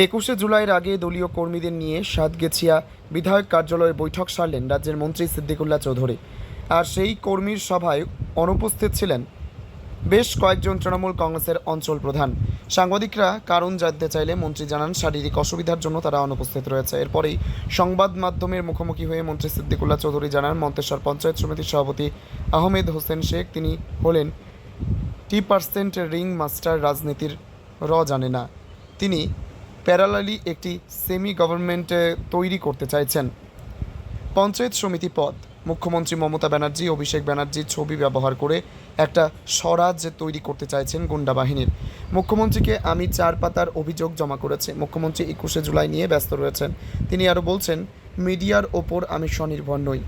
একুশে জুলাইয়ের আগে দলীয় কর্মীদের নিয়ে সাতগেছিয়া বিধায়ক কার্যালয়ে বৈঠক সারলেন রাজ্যের মন্ত্রী সিদ্দিকুল্লাহ চৌধুরী। আর সেই কর্মীর সভায় অনুপস্থিত ছিলেন বেশ কয়েকজন তৃণমূল কংগ্রেসের অঞ্চল প্রধান। সাংবাদিকরা কারণ জানতে চাইলে মন্ত্রী জানান, শারীরিক অসুবিধার জন্য তারা অনুপস্থিত রয়েছে। এরপরেই সংবাদ মাধ্যমের মুখোমুখি হয়ে মন্ত্রী সিদ্দিকুল্লাহ চৌধুরী জানান, মন্তেশ্বর পঞ্চায়েত সমিতির সভাপতি আহমেদ হোসেন শেখ, তিনি হলেন টি পার্সেন্ট রিং মাস্টার রাজনীতির র জানে না। তিনি প্যারালালি একটি সেমি গভর্নমেন্ট তৈরি করতে চাইছেন। পঞ্চায়েত সমিতি পদ, মুখ্যমন্ত্রী মমতা ব্যানার্জি, অভিষেক ব্যানার্জির ছবি ব্যবহার করে একটা স্বরাজ তৈরি করতে চাইছেন গুন্ডা বাহিনীর। মুখ্যমন্ত্রীকে আমি চার পাতার অভিযোগ জমা করেছে। মুখ্যমন্ত্রী একুশে জুলাই নিয়ে ব্যস্ত রয়েছেন। তিনি আরও বলছেন, মিডিয়ার ওপর আমি স্বনির্ভর নই।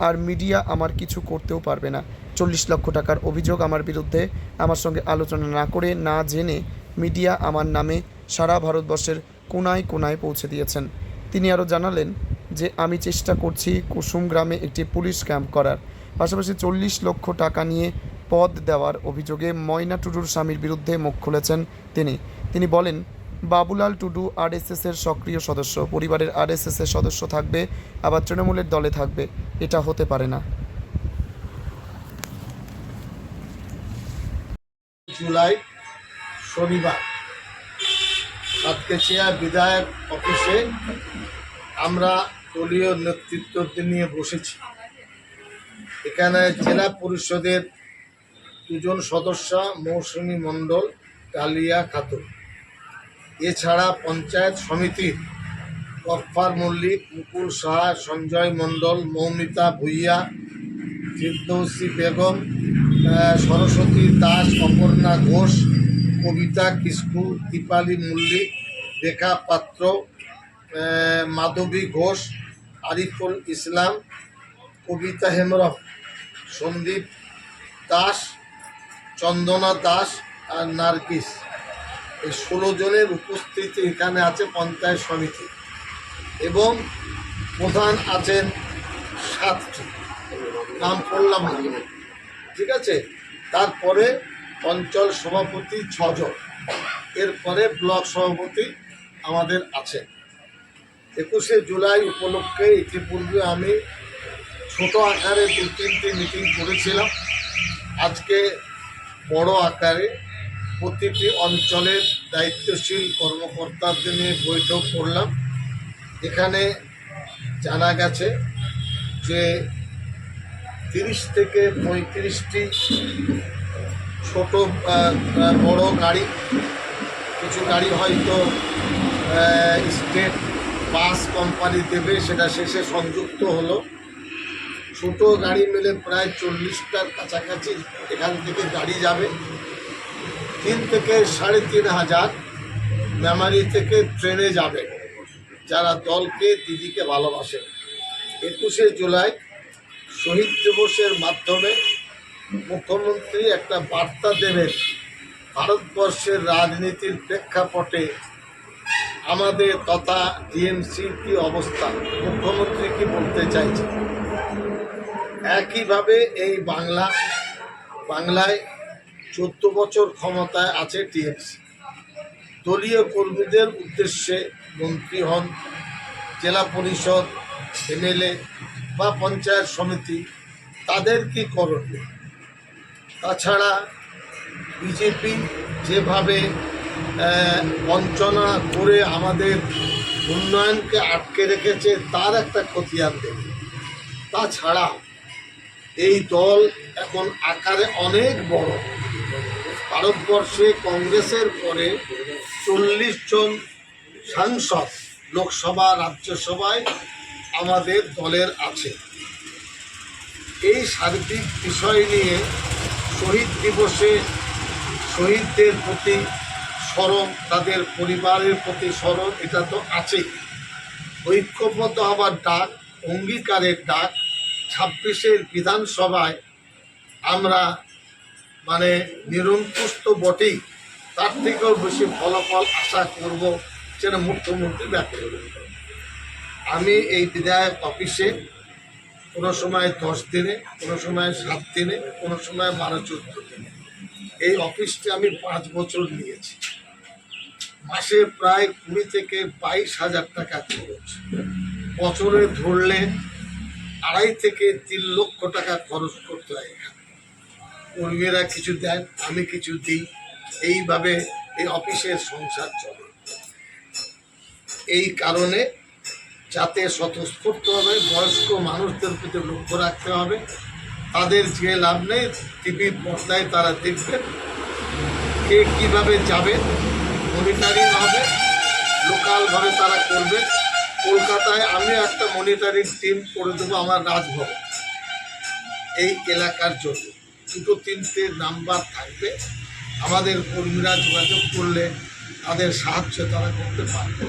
আর মিডিয়া আমার কিছু করতেও পারবে না। চল্লিশ লক্ষ টাকার অভিযোগ আমার বিরুদ্ধে। আমার সঙ্গে আলোচনা না করে না জেনে মিডিয়া আমার নামে সারা ভারতবর্ষের কোনায় কোনায় পৌঁছে দিয়েছেন। তিনি আরও জানালেন যে, আমি চেষ্টা করছি কুসুম গ্রামে একটি পুলিশ ক্যাম্প করার। পাশাপাশি চল্লিশ লক্ষ টাকা নিয়ে পদ দেওয়ার অভিযোগে ময়না টুডুর স্বামীর বিরুদ্ধে মুখ খুলেছেন তিনি। তিনি বলেন, বাবুলাল টুডু আরএসএসের সক্রিয় সদস্য। পরিবারের আরএসএসের সদস্য থাকবে, আবার তৃণমূলের দলে থাকবে। এটা হতে পারে না। জুলাই শনিবার। সাতকেছিয়া বিধায়ক অফিসে আমরা দলীয় নেতৃত্ব নিয়ে বসেছি। এখানে জেলা পরিষদের দুজন সদস্য মৌসুমী মণ্ডল কালিয়া খাতুন। এছাড়া পঞ্চায়েত সমিতির গফফার মল্লিক, মুকুল সাহা, সঞ্জয় মণ্ডল, মৌমিতা ভুইয়া, ফিরদৌসি বেগম সরস্বতী দাস, অপর্ণা ঘোষ কবিতা কিস্কু দীপালি মল্লিক রেখা, পাত্র মাধবী ঘোষ, আরিফুল ইসলাম, কবিতা হেমরম, সন্দীপ দাস, চন্দনা দাস আর নার্গিস। এই ষোলো জনের উপস্থিতি এখানে আছে পঞ্চায়েত সমিতি। এবং প্রধান আছেন সাতটি। নাম না। ঠিক আছে? তারপরে অঞ্চল সভাপতি ছজন। এরপরে ব্লক সভাপতি আমাদের আছে। একুশে জুলাই উপলক্ষে ইতিপূর্বে আমি ছোট আকারে দু তিনটি মিটিং করেছিলাম। আজকে বড় আকারে প্রতিটি অঞ্চলের দায়িত্বশীল কর্মকর্তাদের নিয়ে বৈঠক করলাম। এখানে জানা গেছে যে তিরিশ থেকে পঁয়ত্রিশটি ছোট বড় গাড়ি। কিছু গাড়ি হয়তো স্টেট বাস কোম্পানি দেবে, সেটা শেষে সংযুক্ত হলো। ছোট গাড়ি মিলে প্রায় চল্লিশটার কাছাকাছি এখান থেকে গাড়ি যাবে। তিন থেকে সাড়ে তিন হাজার মেমারি থেকে ট্রেনে যাবে, যারা দলকে, দিদিকে ভালোবাসে। একুশে জুলাই শহীদ দিবসের মাধ্যমে মুখ্যমন্ত্রী একটা বার্তা দেবেন ভারতবর্ষের রাজনীতির প্রেক্ষাপটে আমাদের তথা ডিএমসির কি অবস্থা। মুখ্যমন্ত্রী কি বলতে চাইছে একইভাবে এই বাংলা, বাংলায় চোদ্দ বছর ক্ষমতায় আছে টিএমসি দলীয় কর্মীদের উদ্দেশ্যে মন্ত্রী হন জেলা পরিষদ, এমএলএ বা পঞ্চায়েত সমিতি। তাদের কি করণীয়? তাছাড়া বিজেপি যেভাবে বঞ্চনা করে আমাদের উন্নয়নকে আটকে রেখেছে, তার একটা খতিয়ান দেবে। তাছাড়া এই দল এখন আকারে অনেক বড়। ভারতবর্ষে কংগ্রেসের পরে চল্লিশ জন সাংসদ লোকসভা, রাজ্যসভায় আমাদের দলের আছে। এই সার্বিক বিষয় নিয়ে শহীদ দিবসে শহীদদের প্রতি স্মরণ, তাদের পরিবারের প্রতি স্মরণ, এটা তো আছেই। ঐক্যবদ্ধ হবার ডাক, অঙ্গীকারের ডাক, ছাব্বিশের বিধানসভায় আমরা মানে নিরঙ্কুশ তো বটেই তার থেকেও বেশি ফলাফল আশা করব, যেন মুখ্যমন্ত্রী ব্যক্ত করবেন আমি এই বিধায়ক অফিসে কোনো সময় দশ দিনে, কোনো সময় সাত দিনে, কোনো সময় বারো, চোদ্দ দিনে। এই অফিসটি আমি পাঁচ বছর নিয়েছি। মাসে প্রায় কুড়ি থেকে বাইশ হাজার টাকা খরচ। বছরে ধরলে আড়াই থেকে তিন লক্ষ টাকা খরচ করতে হয় কর্মীরা কিছু দেন আমি কিছু দিই। এইভাবে এই অফিসের সংসার চলে। এই কারণে যাতে স্বতঃস্ফূর্তভাবে বয়স্ক মানুষদের প্রতি লক্ষ্য রাখতে হবে। তাদের যে লাভ নেই, টিভির পর্দায় তারা দেখবেন কে কীভাবে যাবে মনিটারিং হবে লোকালভাবে তারা করবে। কলকাতায় আমিও একটা মনিটারিং টিম করে দেবো আমার রাজভবন। এই এলাকার জন্য। দুটো তিনটে নাম্বার থাকবে। আমাদের কর্মীরা যোগাযোগ করলে তাদের সাহায্য তারা করতে পারবে।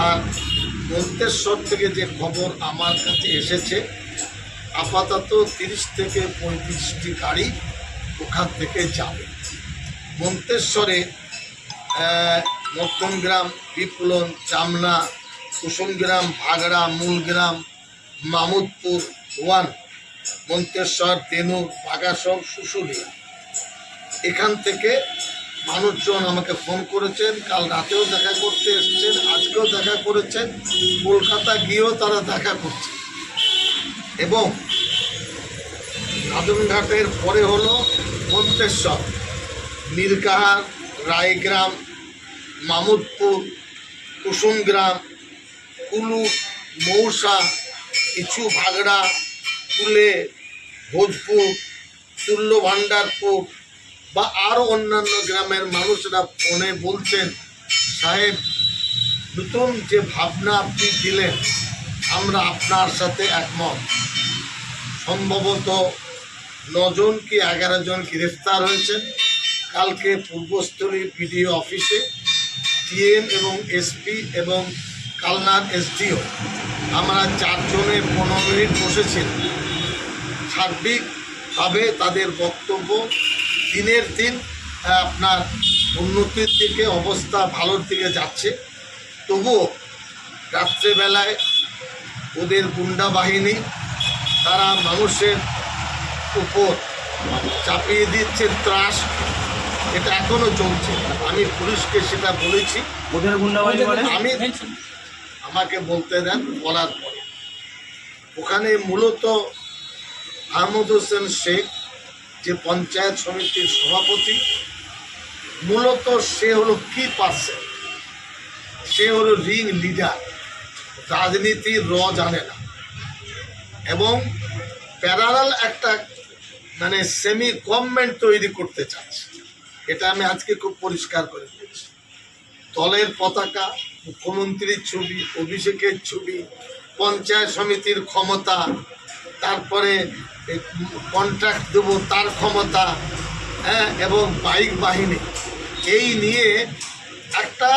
আর মন্তেশ্বর থেকে যে খবর আমার কাছে এসেছে, আপাতত তিরিশ থেকে পঁয়ত্রিশটি গাড়ি ওখান থেকে যাবে। মন্তেশ্বরে মধ্যমগ্রাম বিপ্লন চামনা কুসুমগ্রাম, ভাগড়া, মূলগ্রাম, মামুদপুর, ওয়ান, মন্তেশ্বর, তেনু বাগাসব শুশুলিয়া এখান থেকে মানুষজন আমাকে ফোন করেছেন, কাল রাতেও দেখা করতে এসেছেন, আজকেও দেখা করেছেন, কলকাতা গিয়েও তারা দেখা করছে। এবং রাজনঘাটের পরে হলো মন্তেশ্বর নীলকাহার রায়গ্রাম, মামুদপুর, কুসুমগ্রাম, কুলু, মৌসা কিছু ভাগড়া, কুলে, ভোজপুর, তুল্য ভান্ডারপুর বা আরও অন্যান্য গ্রামের মানুষরা ফোনে বলছেন, সাহেব নতুন যে ভাবনা আপনি দিলেন, আমরা আপনার সাথে একমত। সম্ভবত নজন কি এগারো জন গ্রেফতার হয়েছেন। কালকে পূর্বস্থলী পিডিও অফিসে টিএম এবং এসপি এবং কালনার এসডিও, আমরা চারজনে পনেরো মিনিট বসেছিলাম সার্বিকভাবে তাদের বক্তব্য দিনের দিন আপনার উন্নতির দিকে অবস্থা ভালোর দিকে যাচ্ছে। তবুও রাত্রেবেলায় ওদের গুন্ডা বাহিনী তারা মানুষের উপর চাপিয়ে দিচ্ছে ত্রাস। এটা এখনও চলছে। আমি পুলিশকে সেটা বলেছি। ওদের আমি আমাকে বলতে দেন বলার পরে। ওখানে মূলত আহমদ হোসেন শেখ যে পঞ্চায়েত সমিতির সভাপতি, মূলত সে হলো কি পার্সন সে হলো রিং লিডার রাজনীতির র জানে না। এবং প্যারালাল একটা মানে সেমি গভর্নমেন্ট তৈরি করতে চাচ্ছে। এটা আমি আজকে খুব পরিষ্কার করে বলছি। দলের পতাকা, মুখ্যমন্ত্রীর ছবি, অভিষেকের ছবি, পঞ্চায়েত সমিতির ক্ষমতা তারপরে কন্ট্রাক্ট দেব তার ক্ষমতা হ্যাঁ এবং বাইক বাহিনী। এই নিয়ে একটা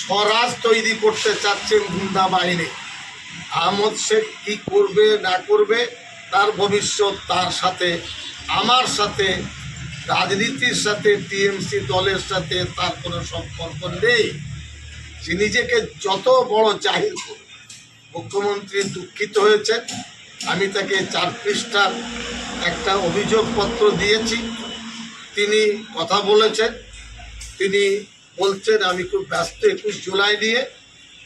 স্বরাজ তৈরি করতে চাচ্ছেন গুন্ডা বাহিনী। আহমদ শেখ কি করবে, না করবে, তার ভবিষ্যৎ তার সাথে, আমার সাথে, রাজনীতির সাথে, টিএমসি দলের সাথে তার কোনো সম্পর্ক নেই। সে নিজেকে যত বড় জাহির করুক। মুখ্যমন্ত্রী দুঃখিত হয়েছেন। আমি তাকে চার পৃষ্ঠার একটা অভিযোগপত্র দিয়েছি। তিনি কথা বলেছেন। তিনি বলছেন, আমি খুব ব্যস্ত একুশ জুলাই নিয়ে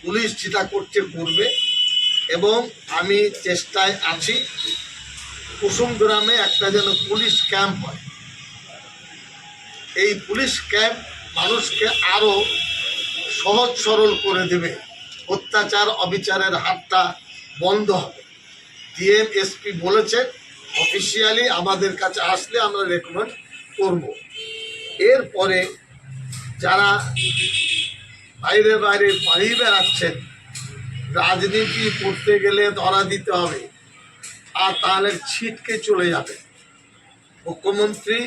পুলিশ যেটা করছে করবে এবং আমি চেষ্টায় আছি। কুসুম গ্রামে একটা যেন পুলিশ ক্যাম্প হয়। এই পুলিশ ক্যাম্প মানুষকে আরও সহজ সরল করে দেবে। অত্যাচার, অবিচারের হাতটা বন্ধ হবে। ডিএম এসপি বলেছেন অফিসিয়ালি আমাদের কাছে আসলে আমরা রেকমেন্ড করব। এরপরে যারা বাইরে বাইরে পালিয়ে বেড়াচ্ছেন, রাজনীতি করতে গেলে ধরা দিতে হবে, আর তাহলে ছিটকে চলে যাবে মুখ্যমন্ত্রী